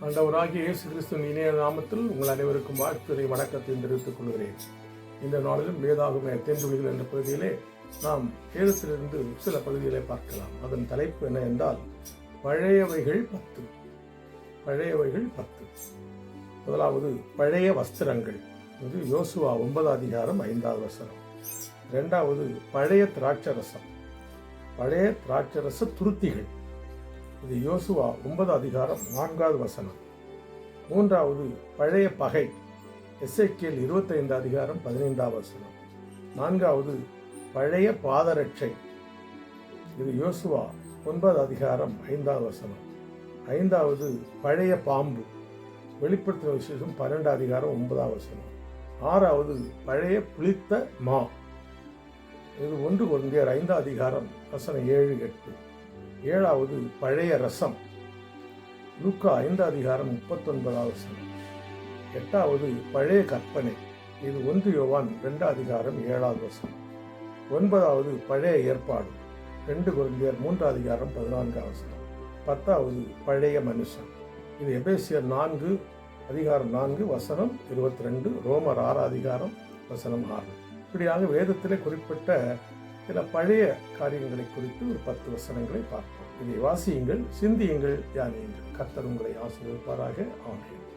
ஆண்டவராகிய இயேசு கிறிஸ்துவின் இணைய நாமத்தில் உங்கள் அனைவருக்கும் வாழ்த்துறை வணக்கத்தை தெரிவித்துக் கொள்கிறேன். இந்த நாளிலும் வேதாகும தென்துளிகள் என்ற பகுதியிலே நாம் வேதத்திலிருந்து சில பகுதிகளை பார்க்கலாம். அதன் தலைப்பு என்ன என்றால் பழையவைகள் பத்து. பழையவைகள் பத்து. முதலாவது பழைய வஸ்திரங்கள். இது யோசுவா ஒன்பதாம் அதிகாரம் ஐந்தாவது வசனம். ரெண்டாவது பழைய திராட்சரசம். பழைய திராட்சரச துருத்திகள். இது யோசுவா ஒன்பது அதிகாரம் நான்காவது வசனம். மூன்றாவது பழைய பகை. எஸ்ஐக்கியல் இருபத்தைந்து அதிகாரம் பதினைந்தாவது வசனம். நான்காவது பழைய பாதரட்சை. இது யோசுவா ஒன்பது அதிகாரம் ஐந்தாவது வசனம். ஐந்தாவது பழைய பாம்பு. வெளிப்படுத்தின விசேஷம் பன்னெண்டு அதிகாரம் ஒன்பதாவது வசனம். ஆறாவது பழைய புளித்த மா. இது ஒன்று ஒன்றியர் ஐந்தாம் அதிகாரம் வசனம் ஏழு எட்டு. ஏழாவது பழைய ரசம். லுக்கா ஐந்து அதிகாரம் முப்பத்தொன்பதாவது வசனம். எட்டாவது பழைய கற்பனை. இது ஒன்று யோவான் ரெண்டாம் அதிகாரம் ஏழாவது வசனம். ஒன்பதாவது பழைய ஏற்பாடு. ரெண்டு குழந்தையர் மூன்றாம் அதிகாரம் பதினான்காவது வசனம். பத்தாவது பழைய மனுஷன். இது எபேசியர் நான்கு அதிகாரம் நான்கு வசனம் இருபத்தி ரெண்டு ரோமர் ஆறு அதிகாரம் வசனம் ஆறு. இப்படியாக வேதத்திலே குறிப்பிட்ட சில பழைய காரியங்களை குறித்து ஒரு பத்து வசனங்களை பார்ப்போம். இதை வாசியுங்கள் சிந்தியுங்கள் தியானியுங்கள். கத்தர் உங்களை ஆசீர்வதிப்பாராக. ஆமென்.